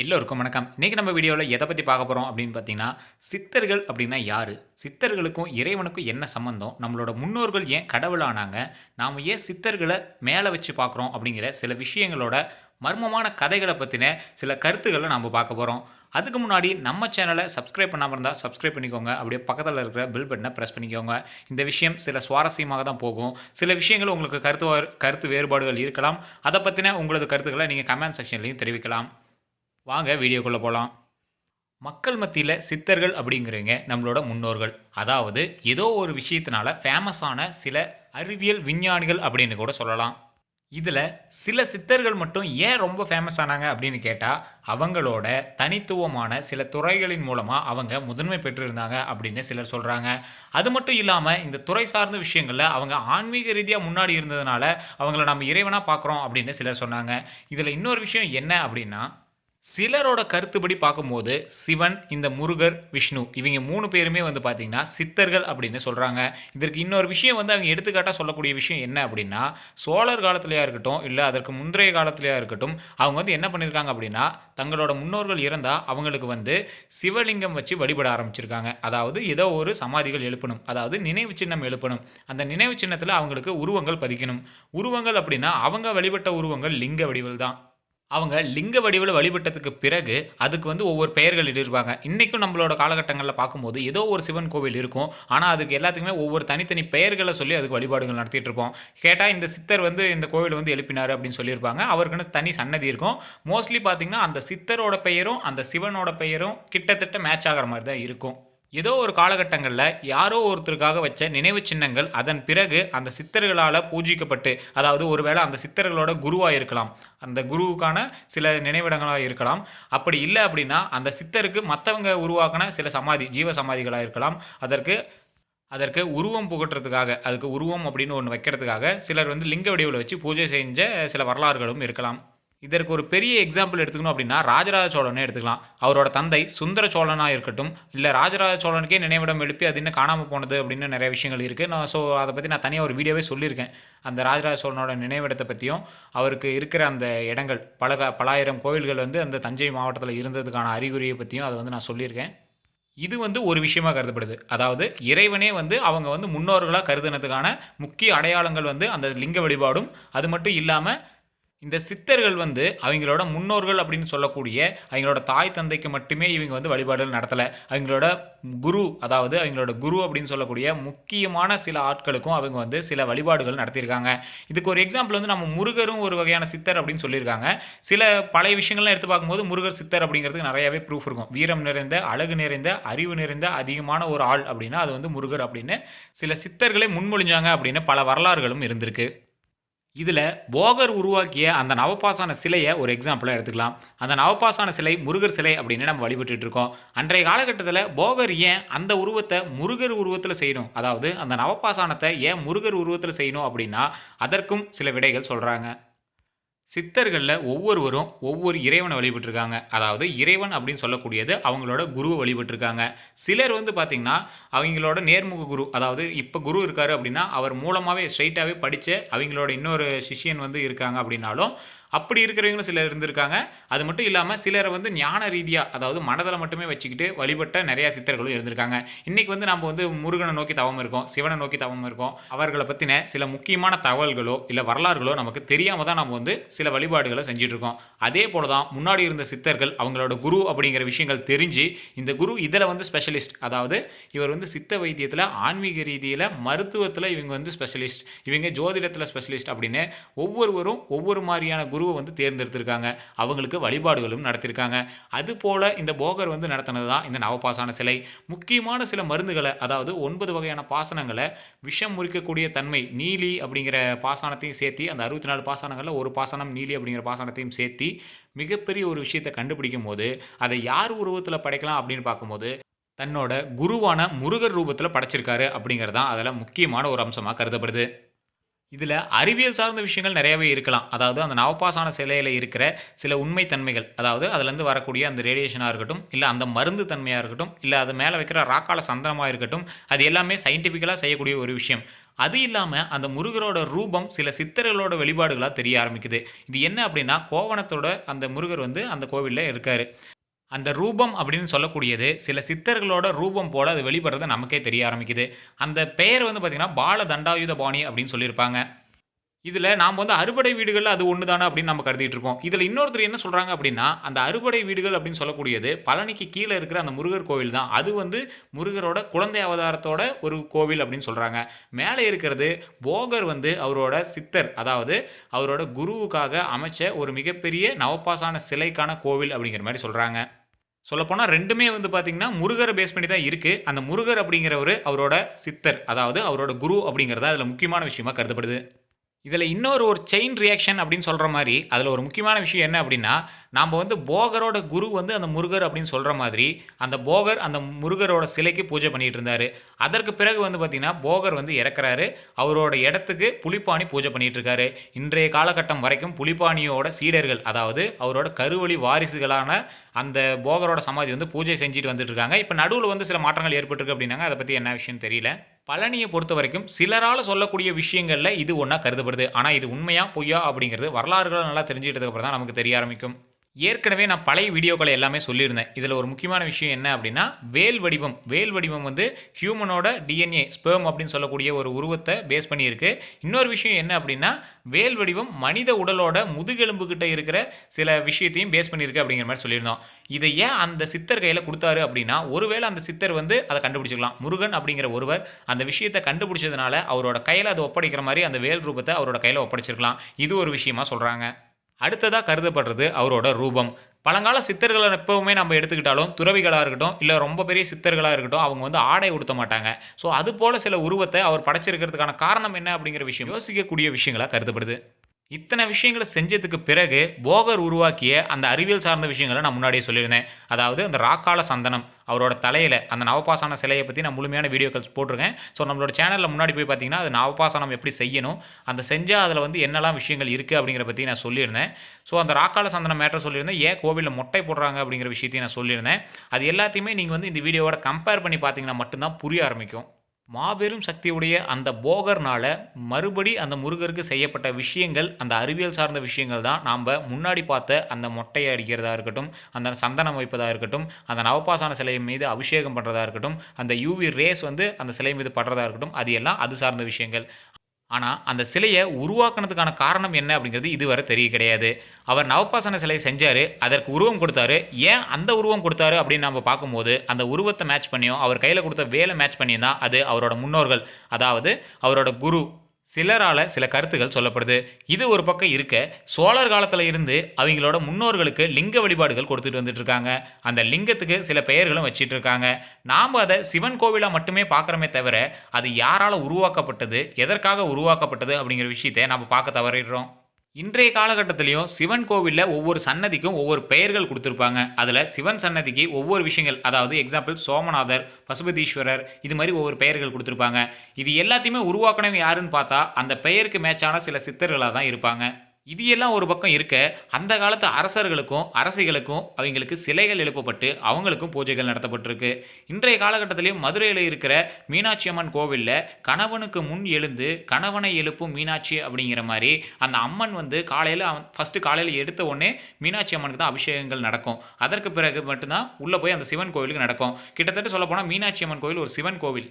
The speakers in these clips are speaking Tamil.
எல்லோருக்கும் வணக்கம். இன்றைக்கி நம்ம வீடியோவில் எதை பற்றி பார்க்க போகிறோம் அப்படின்னு பார்த்தீங்கன்னா சித்தர்கள் அப்படின்னா யார்? சித்தர்களுக்கும் இறைவனுக்கும் என்ன சம்மந்தம் நம்மளோட முன்னோர்கள் ஏன் கடவுளானாங்க நாம் ஏன் சித்தர்களை மேலே வச்சு பார்க்குறோம் அப்படிங்கிற சில விஷயங்களோட மர்மமான கதைகளை பற்றின சில கருத்துக்களை நம்ம பார்க்க போகிறோம் அதுக்கு முன்னாடி நம்ம சேனலை சப்ஸ்கிரைப் பண்ணாமல் இருந்தால் சப்ஸ்கிரைப் பண்ணிக்கோங்க. அப்படியே பக்கத்தில் இருக்கிற பில் பட்டனை ப்ரெஸ் பண்ணிக்கோங்க. இந்த விஷயம் சில சுவாரஸ்யமாக தான் போகும். சில விஷயங்கள் உங்களுக்கு கருத்து கருத்து வேறுபாடுகள் இருக்கலாம். அதை பற்றின உங்களது கருத்துக்களை நீங்கள் கமெண்ட் செக்ஷன்லையும் தெரிவிக்கலாம். வாங்க வீடியோக்குள்ளே போகலாம் மக்கள் மத்தியில் சித்தர்கள் அப்படிங்கிறவங்க நம்மளோட முன்னோர்கள். அதாவது ஏதோ ஒரு விஷயத்தினால ஃபேமஸான சில அறிவியல் விஞ்ஞானிகள் அப்படின்னு கூட சொல்லலாம். இதில் சில சித்தர்கள் மட்டும் ஏன் ரொம்ப ஃபேமஸ் ஆனாங்க அப்படின்னு கேட்டால் அவங்களோட தனித்துவமான சில துறைகளின் மூலமாக அவங்க முதன்மை பெற்றிருந்தாங்க அப்படின்னு சிலர் சொல்கிறாங்க அது மட்டும் இல்லாமல் இந்த துறை சார்ந்த விஷயங்களில் அவங்க ஆன்மீக ரீதியாக முன்னாடி இருந்ததுனால அவங்கள நம்ம இறைவனாக பார்க்குறோம் அப்படின்னு சிலர் சொன்னாங்க. இதில் இன்னொரு விஷயம் என்ன அப்படின்னா சிலரோட கருத்துப்படி பார்க்கும்போது சிவன் இந்த முருகர் விஷ்ணு இவங்க மூணு பேருமே வந்து பார்த்தீங்கன்னா சித்தர்கள் அப்படின்னு சொல்கிறாங்க இதற்கு இன்னொரு விஷயம் வந்து அவங்க எடுத்துக்காட்டாக சொல்லக்கூடிய விஷயம் என்ன அப்படின்னா சோழர் காலத்திலையா இருக்கட்டும் இல்லை அதற்கு முந்தைய காலத்துலையா இருக்கட்டும் அவங்க வந்து என்ன பண்ணியிருக்காங்க அப்படின்னா தங்களோட முன்னோர்கள் இறந்தால் அவங்களுக்கு வந்து சிவலிங்கம் வச்சு வழிபட ஆரம்பிச்சிருக்காங்க. அதாவது ஏதோ ஒரு சமாதிகள் எழுப்பணும் அதாவது நினைவு சின்னம் எழுப்பணும். அந்த நினைவு சின்னத்தில் அவங்களுக்கு உருவங்கள் பதிக்கணும். உருவங்கள் அப்படின்னா அவங்க வழிபட்ட உருவங்கள் லிங்க வடிவில் தான் அவங்க லிங்க வடிவில் வழிபட்டதுக்கு பிறகு அதுக்கு வந்து ஒவ்வொரு பெயர்கள் இடிருப்பாங்க இன்றைக்கும் நம்மளோட காலகட்டங்களில் பார்க்கும்போது ஏதோ ஒரு சிவன் கோவில் இருக்கும். ஆனால் அதுக்கு எல்லாத்துக்குமே ஒவ்வொரு தனித்தனி பெயர்களை சொல்லி அதுக்கு வழிபாடுகள் நடத்திட்டு இருப்போம். கேட்டால் இந்த சித்தர் வந்து இந்த கோவில் வந்து எழுப்பினார் அப்படின்னு சொல்லியிருப்பாங்க. அவருக்குன்னு தனி சன்னதி இருக்கும். மோஸ்ட்லி பார்த்தீங்கன்னா அந்த சித்தரோட பெயரும் அந்த சிவனோட பெயரும் கிட்டத்தட்ட மேட்ச் ஆகிற மாதிரி தான் இருக்கும். ஏதோ ஒரு காலகட்டங்களில் யாரோ ஒருத்தருக்காக வச்ச நினைவு சின்னங்கள் அதன் பிறகு அந்த சித்தர்களால் பூஜிக்கப்பட்டு அதாவது ஒருவேளை அந்த சித்தர்களோட குருவாக இருக்கலாம். அந்த குருவுக்கான சில நினைவிடங்களாக இருக்கலாம். அப்படி இல்லை அப்படின்னா அந்த சித்தருக்கு மற்றவங்க உருவாக்கின சில சமாதி ஜீவ சமாதிகளாக இருக்கலாம். அதற்கு அதற்கு உருவம் புகட்டுறதுக்காக அதுக்கு உருவம் அப்படின்னு ஒன்று வைக்கிறதுக்காக சிலர் வந்து லிங்க வடிவில் வச்சு பூஜை செஞ்ச சில வரலாறுகளும் இருக்கலாம். இதற்கு ஒரு பெரிய எக்ஸாம்பிள் எடுத்துக்கணும் அப்படின்னா ராஜராஜ சோழனை எடுத்துக்கலாம். அவரோட தந்தை சுந்தர சோழனாக இருக்கட்டும் இல்லை ராஜராஜ சோழனுக்கே நினைவிடம் எழுப்பி அது இன்னும் காணாமல் போனது அப்படின்னு நிறைய விஷயங்கள் இருக்குது நான் ஸோ அதை பற்றி நான் தனியாக ஒரு வீடியோவே சொல்லியிருக்கேன். அந்த ராஜராஜ சோழனோட நினைவிடத்தை பற்றியும் அவருக்கு இருக்கிற அந்த இடங்கள் பல பலாயிரம் கோவில்கள் வந்து அந்த தஞ்சை மாவட்டத்தில் இருந்ததுக்கான அறிகுறியை பற்றியும் அதை வந்து நான் சொல்லியிருக்கேன். இது வந்து ஒரு விஷயமாக கருதப்படுது. அதாவது இறைவனே வந்து அவங்க வந்து முன்னோர்களாக கருதுனதுக்கான முக்கிய அடையாளங்கள் வந்து அந்த லிங்க வழிபாடும் அது மட்டும் இல்லாமல் இந்த சித்தர்கள் வந்து அவங்களோட முன்னோர்கள் அப்படின்னு சொல்லக்கூடிய அவங்களோட தாய் தந்தைக்கு மட்டுமே இவங்க வந்து வழிபாடுகள் நடத்தலை. அவங்களோட குரு அதாவது அவங்களோட குரு அப்படின்னு சொல்லக்கூடிய முக்கியமான சில ஆட்களுக்கும் அவங்க வந்து சில வழிபாடுகள் நடத்தியிருக்காங்க. இதுக்கு ஒரு எக்ஸாம்பிள் வந்து நம்ம முருகரும் ஒரு வகையான சித்தர் அப்படின்னு சொல்லியிருக்காங்க. சில பழைய விஷயங்கள்லாம் எடுத்து பார்க்கும்போது முருகர் சித்தர் அப்படிங்கிறதுக்கு நிறையவே ப்ரூஃப் இருக்கும். வீரம் நிறைந்த அழகு நிறைந்த அறிவு நிறைந்த அதிகமான ஒரு ஆள் அப்படின்னா அது வந்து முருகர் அப்படின்னு சில சித்தர்களே முன்மொழிஞ்சாங்க அப்படின்னு பல வரலாறுகளும் இருந்திருக்கு. இதில் போகர் உருவாக்கிய அந்த நவபாசான சிலையை ஒரு எக்ஸாம்பிளாக எடுத்துக்கலாம். அந்த நவபாசான சிலை முருகர் சிலை அப்படின்னு நம்ம வழிபட்டு இருக்கோம். அன்றைய காலகட்டத்தில் போகர் ஏன் அந்த உருவத்தை முருகர் உருவத்தில் செய்யணும்? அதாவது அந்த நவபாசானத்தை ஏன் முருகர் உருவத்தில் செய்யணும் அப்படின்னா அதற்கும் சில விடைகள் சொல்கிறாங்க சித்தர்களில் ஒவ்வொருவரும் ஒவ்வொரு இறைவனை வழிபட்டிருக்காங்க. அதாவது இறைவன் அப்படின்னு சொல்லக்கூடியது அவங்களோட குருவை வழிபட்டிருக்காங்க. சிலர் வந்து பார்த்திங்கன்னா அவங்களோட நேர்முக குரு அதாவது இப்போ குரு இருக்காரு அப்படின்னா அவர் மூலமாகவே ஸ்ட்ரைட்டாகவே படித்து அவங்களோட இன்னொரு சிஷ்யன் வந்து இருக்காங்க அப்படின்னாலும் அப்படி இருக்கிறவங்களும் சிலர் இருந்திருக்காங்க. அது மட்டும் இல்லாமல் சிலரை வந்து ஞான ரீதியாக அதாவது மனதில் மட்டுமே வச்சுக்கிட்டு வழிபட்ட நிறையா சித்தர்களும் இருந்திருக்காங்க. இன்றைக்கி வந்து நம்ம வந்து முருகனை நோக்கி தவம் இருக்கோம் சிவனை நோக்கி தவம் இருக்கோம். அவர்களை பற்றின சில முக்கியமான தகவல்களோ இல்லை வரலாறுகளோ நமக்கு தெரியாமல் தான் நம்ம வந்து சில வழிபாடுகளை செஞ்சிட்ருக்கோம் அதே போல தான் முன்னாடி இருந்த சித்தர்கள் அவங்களோட குரு அப்படிங்கிற விஷயங்கள் தெரிஞ்சு இந்த குரு இதில் வந்து ஸ்பெஷலிஸ்ட் அதாவது இவர் வந்து சித்த வைத்தியத்தில் ஆன்மீக ரீதியில் மருத்துவத்தில் இவங்க வந்து ஸ்பெஷலிஸ்ட் இவங்க ஜோதிடத்தில் ஸ்பெஷலிஸ்ட் அப்படின்னு ஒவ்வொருவரும் ஒவ்வொரு மாதிரியான குருவை வந்து தேர்ந்தெடுத்திருக்காங்க. அவங்களுக்கு வழிபாடுகளும் நடத்தியிருக்காங்க அதுபோல் இந்த போகர் வந்து நடத்தினது தான் இந்த நவபாசான சிலை. முக்கியமான சில மருந்துகளை அதாவது ஒன்பது வகையான பாசனங்களை விஷம் முறிக்கக்கூடிய தன்மை நீலி அப்படிங்கிற பாசனத்தையும் சேர்த்து அந்த அறுபத்தி நாலு பாசனங்களில் ஒரு பாசனம் நீலி அப்படிங்கிற பாசனத்தையும் சேர்த்து மிகப்பெரிய ஒரு விஷயத்தை கண்டுபிடிக்கும் போது அதை யார் உருவத்தில் படைக்கலாம் அப்படின்னு பார்க்கும்போது தன்னோட குருவான முருகர் ரூபத்தில் படைச்சிருக்காரு அப்படிங்கிறது தான் அதில் முக்கியமான ஒரு அம்சமாக கருதப்படுது. இதில் அறிவியல் சார்ந்த விஷயங்கள் நிறையவே இருக்கலாம். அதாவது அந்த நவபாசான சிலையில் இருக்கிற சில உண்மை தன்மைகள் அதாவது அதுலேருந்து வரக்கூடிய அந்த ரேடியேஷனாக இருக்கட்டும் இல்லை அந்த மருந்து தன்மையாக இருக்கட்டும் இல்லை அது மேலே வைக்கிற ராக்கால சந்தனமாக இருக்கட்டும் அது எல்லாமே சயின்டிஃபிக்கலாக செய்யக்கூடிய ஒரு விஷயம். அது இல்லாமல் அந்த முருகரோட ரூபம் சில சித்தர்களோட வெளிப்பாடுகளாக தெரிய ஆரம்பிக்குது. இது என்ன அப்படின்னா கோவணத்தோட அந்த முருகர் வந்து அந்த கோவிலில் இருக்கார். அந்த ரூபம் அப்படின்னு சொல்லக்கூடியது சில சித்தர்களோட ரூபம் போல அது வெளிப்படுறது நமக்கே தெரிய ஆரம்பிக்குது. அந்த பெயர் வந்து பார்த்திங்கன்னா பால தண்டாயுத பாணி அப்படின்னு சொல்லியிருப்பாங்க. இதில் நாம் வந்து அறுபடை வீடுகளில் அது ஒன்று தானே அப்படின்னு நம்ம கருதிட்டு இருக்கோம். இதில் இன்னொருத்தர் என்ன சொல்கிறாங்க அப்படின்னா அந்த அறுபடை வீடுகள் அப்படின்னு சொல்லக்கூடியது பழனிக்கு கீழே இருக்கிற அந்த முருகர் கோவில் தான். அது வந்து முருகரோட குழந்தை அவதாரத்தோட ஒரு கோவில் அப்படின்னு சொல்கிறாங்க மேலே இருக்கிறது போகர் வந்து அவரோட சித்தர் அதாவது அவரோட குருவுக்காக அமைச்ச ஒரு மிகப்பெரிய நவப்பாசான சிலைக்கான கோவில் அப்படிங்கிற மாதிரி சொல்கிறாங்க சொல்லப்போனால் ரெண்டுமே வந்து பார்த்திங்கன்னா முருகரை பேஸ் பண்ணி தான் இருக்குது அந்த முருகர் அப்படிங்கிறவர் அவரோட சித்தர் அதாவது அவரோட குரு அப்படிங்கிறத அதில் முக்கியமான விஷயமா கருதப்படுது. இதில் இன்னொரு ஒரு செயின் ரியாக்ஷன் அப்படின்னு சொல்கிற மாதிரி அதில் ஒரு முக்கியமான விஷயம் என்ன அப்படின்னா நாம் வந்து போகரோட குரு வந்து அந்த முருகர் அப்படின்னு சொல்கிற மாதிரி அந்த போகர் அந்த முருகரோட சிலைக்கு பூஜை பண்ணிகிட்டு இருந்தார். அதற்கு பிறகு வந்து பார்த்திங்கன்னா போகர் வந்து இறக்குறாரு. அவரோட இடத்துக்கு புலிப்பாணி பூஜை பண்ணிகிட்டு இருக்காரு. இன்றைய காலகட்டம் வரைக்கும் புலிப்பாணியோட சீடர்கள் அதாவது அவரோட கருவழி வாரிசுகளான அந்த போகரோட சமாதி வந்து பூஜை செஞ்சுட்டு வந்துட்டு இருக்காங்க. இப்போ நடுவில் வந்து சில மாற்றங்கள் ஏற்பட்டிருக்கு அப்படின்னாங்க. அதை பற்றி என்ன விஷயம் தெரியல. பழனியை பொறுத்த வரைக்கும் சிலரால் சொல்லக்கூடிய விஷயங்களில் இது ஒன்றா கருதப்படுது. ஆனால் இது உண்மையா பொய்யா அப்படிங்கிறது வரலாறுகளை நல்லா தெரிஞ்சுக்கிட்டதுக்கு அப்புறம் தான் நமக்கு தெரிய ஆரம்பிக்கும். ஏற்கனவே நான் பழைய வீடியோக்களை எல்லாமே சொல்லியிருந்தேன். இதில் ஒரு முக்கியமான விஷயம் என்ன அப்படின்னா வேல் வடிவம். வேல் வடிவம் வந்து ஹியூமனோட டிஎன்ஏ ஸ்பெர்ம் அப்படின்னு சொல்லக்கூடிய ஒரு உருவத்தை பேஸ் பண்ணியிருக்கு. இன்னொரு விஷயம் என்ன அப்படின்னா வேல் வடிவம் மனித உடலோட முதுகெலும்பு கிட்ட இருக்கிற சில விஷயத்தையும் பேஸ் பண்ணியிருக்கு அப்படிங்கிற மாதிரி சொல்லியிருந்தோம். இதை ஏன் அந்த சித்தர் கையில் கொடுத்தாரு அப்படின்னா ஒருவேளை அந்த சித்தர் வந்து அதை கண்டுபிடிச்சிக்கலாம். முருகன் அப்படிங்கிற ஒருவர் அந்த விஷயத்தை கண்டுபிடிச்சதுனால அவரோட கையில் அதை ஒப்படைக்கிற மாதிரி அந்த வேல் ரூபத்தை அவரோட கையில் ஒப்படைச்சிருக்கலாம். இது ஒரு விஷயமா சொல்கிறாங்க அடுத்ததாக கருதப்படுறது அவரோட ரூபம். பழங்கால சித்தர்களை எப்பவுமே நம்ம எடுத்துக்கிட்டாலும் துறவிகளாக இருக்கட்டும் இல்லை ரொம்ப பெரிய சித்தர்களாக இருக்கட்டும் அவங்க வந்து ஆடை உடுத்த மாட்டாங்க. ஸோ அது போல் சில உருவத்தை அவர் படைச்சிருக்கிறதுக்கான காரணம் என்ன அப்படிங்கிற விஷயம் யோசிக்கக்கூடிய விஷயங்களாக கருதப்படுது. இத்தனை விஷயங்களை செஞ்சதுக்கு பிறகு போகர் உருவாக்கிய அந்த அறிவியல் சார்ந்த விஷயங்களை நான் முன்னாடியே சொல்லியிருந்தேன். அதாவது அந்த ராக்கால சந்தனம் அவரோட தலையில் அந்த நவபாசன சிலையை பற்றி நான் முழுமையான வீடியோக்கள் போட்டிருக்கேன். ஸோ நம்மளோட சேனலில் முன்னாடி போய் பார்த்தீங்கன்னா அது நவபாசனம் எப்படி செய்யணும் அந்த செஞ்சால் அதில் வந்து என்னெல்லாம் விஷயங்கள் இருக்குது அப்படிங்கிற பற்றி நான் சொல்லியிருந்தேன். ஸோ அந்த ராக்கால சந்தனம் மேட்டர் சொல்லியிருந்தேன். ஏன் கோவிலில் மொட்டை போடுறாங்க அப்படிங்கிற விஷயத்தையும் நான் சொல்லியிருந்தேன். அது எல்லாத்தையுமே நீங்கள் வந்து இந்த வீடியோவோட கம்பேர் பண்ணி பார்த்தீங்கன்னா மட்டும்தான் புரிய ஆரம்பிக்கும். மாபெரும் சக்தியுடைய அந்த போகர்னால மறுபடி அந்த முருகருக்கு செய்யப்பட்ட விஷயங்கள் அந்த அறிவியல் சார்ந்த விஷயங்கள் தான் நாம் முன்னாடி பார்த்த அந்த மொட்டையை அடிக்கிறதா இருக்கட்டும் அந்த சந்தனம் வைப்பதாக இருக்கட்டும் அந்த நவபாசான சிலை மீது அபிஷேகம் பண்ணுறதா இருக்கட்டும் அந்த யூவி ரேஸ் வந்து அந்த சிலை மீது படுறதா இருக்கட்டும் அது எல்லாம் அது சார்ந்த விஷயங்கள். ஆனால் அந்த சிலையை உருவாக்குனதுக்கான காரணம் என்ன அப்படிங்கிறது இதுவரை தெரிய கிடையாது. அவர் நவபாசன சிலை செஞ்சார் அதற்கு உருவம் கொடுத்தாரு. ஏன் அந்த உருவம் கொடுத்தாரு அப்படின்னு நம்ம பார்க்கும்போது அந்த உருவத்தை மேட்ச் பண்ணியும் அவர் கையில் கொடுத்த வேலை மேட்ச் பண்ணியும் தான் அது அவரோட முன்னோர்கள். அதாவது அவரோட குரு சிலரால் சில கருத்துகள் சொல்லப்படுது. இது ஒரு பக்கம் இருக்க சோழர் காலத்தில் இருந்து அவங்களோட முன்னோர்களுக்கு லிங்க வழிபாடுகள் கொடுத்துட்டு வந்துட்டு இருக்காங்க அந்த லிங்கத்துக்கு சில பெயர்களும் வச்சிட்டு இருக்காங்க நாம் அதை சிவன் கோவிலாக மட்டுமே பார்க்குறோமே தவிர அது யாரால் உருவாக்கப்பட்டது எதற்காக உருவாக்கப்பட்டது அப்படிங்கிற விஷயத்தை நம்ம பார்க்க தவறிடுறோம். இன்றைய காலகட்டத்திலையும் சிவன் கோவிலில் ஒவ்வொரு சன்னதிக்கும் ஒவ்வொரு பெயர்கள் கொடுத்துருப்பாங்க. அதில் சிவன் சன்னதிக்கு ஒவ்வொரு விஷயங்கள் அதாவது எக்ஸாம்பிள் சோமநாதர் பசுபதீஸ்வரர் இது மாதிரி ஒவ்வொரு பெயர்கள் கொடுத்துருப்பாங்க. இது எல்லாத்தையுமே உருவாக்கணும் யாருன்னு பார்த்தா அந்த பெயருக்கு மேட்சான சில சித்தர்களாக தான் இருப்பாங்க. இது எல்லாம் ஒரு பக்கம் இருக்க அந்த காலத்து அரசர்களுக்கும் அரசிகளுக்கும் அவங்களுக்கு சிலைகள் எழுப்பப்பட்டு அவங்களுக்கும் பூஜைகள் நடத்தப்பட்டிருக்கு. இன்றைய காலகட்டத்திலையும் மதுரையில் இருக்கிற மீனாட்சி அம்மன் கோவிலில் கணவனுக்கு முன் எழுந்து கணவனை எழுப்பும் மீனாட்சி அப்படிங்கிற மாதிரி அந்த அம்மன் வந்து காலையில் ஃபஸ்ட்டு காலையில் எடுத்த உடனே மீனாட்சி அம்மனுக்கு தான் அபிஷேகங்கள் நடக்கும். அதற்கு பிறகு மட்டும்தான் உள்ளே போய் அந்த சிவன் கோவிலுக்கு நடக்கும். கிட்டத்தட்ட சொல்லப்போனால் மீனாட்சி அம்மன் கோவில் ஒரு சிவன் கோவில்.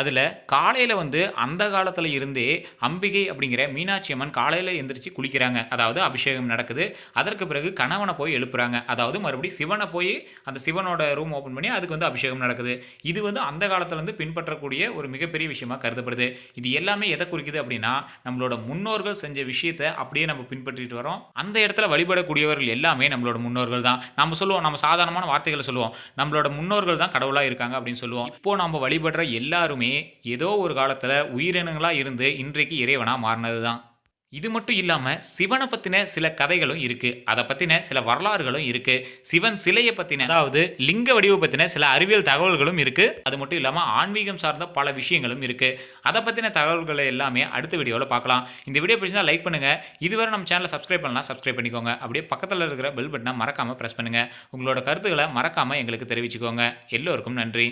அதில் காலையில் வந்து அந்த காலத்தில் இருந்தே அம்பிகை அப்படிங்கிற மீனாட்சி அம்மன் காலையில் எந்திரிச்சு குளிக்கிறாங்க. அதாவது அபிஷேகம் நடக்குது. அதற்கு பிறகு கணவனை போய் எழுப்புறாங்க. அதாவது மறுபடியும் சிவனை போய் அந்த சிவனோட ரூம் ஓப்பன் பண்ணி அதுக்கு வந்து அபிஷேகம் நடக்குது. இது வந்து அந்த காலத்துலேருந்து பின்பற்றக்கூடிய ஒரு மிகப்பெரிய விஷயமாக கருதப்படுது. இது எல்லாமே எதை குறிக்குது அப்படின்னா நம்மளோட முன்னோர்கள் செஞ்ச விஷயத்தை அப்படியே நம்ம பின்பற்றிட்டு வரோம் அந்த இடத்துல வழிபடக்கூடியவர்கள் எல்லாமே நம்மளோட முன்னோர்கள் தான். நம்ம சொல்லுவோம் நம்ம சாதாரணமான வார்த்தைகளை சொல்லுவோம். நம்மளோட முன்னோர்கள் தான் கடவுளாக இருக்காங்க அப்படின்னு சொல்லுவோம். இப்போ நம்ம வழிபடுற எல்லாருமே ஏதோ ஒரு காலத்தில் உயிரினங்களாக இருந்து இன்றைக்கு இறைவனாக மாறினது தான் இது மட்டும் இல்லாமல் சிவனை பற்றின சில கதைகளும் இருக்குது அதை பற்றின சில வரலாறுகளும் இருக்குது சிவன் சிலையை பற்றின அதாவது லிங்க வடிவு பற்றின சில அறிவியல் தகவல்களும் இருக்குது அது மட்டும் இல்லாமல் ஆன்மீகம் சார்ந்த பல விஷயங்களும் இருக்குது அதை பற்றின தகவல்களை எல்லாமே அடுத்த வீடியோவில் பார்க்கலாம் இந்த வீடியோ பிடிச்சிருந்தா லைக் பண்ணுங்கள் இதுவரை நம்ம சேனலை சப்ஸ்கிரைப் பண்ணலாம் சப்ஸ்கிரைப் பண்ணிக்கோங்க. அப்படியே பக்கத்தில் இருக்கிற பெல் பட்டனை மறக்காமல் பிரஸ் பண்ணுங்கள் உங்களோட கருத்துக்களை மறக்காமல் எங்களுக்கு தெரிவிச்சுக்கோங்க. எல்லோருக்கும் நன்றி.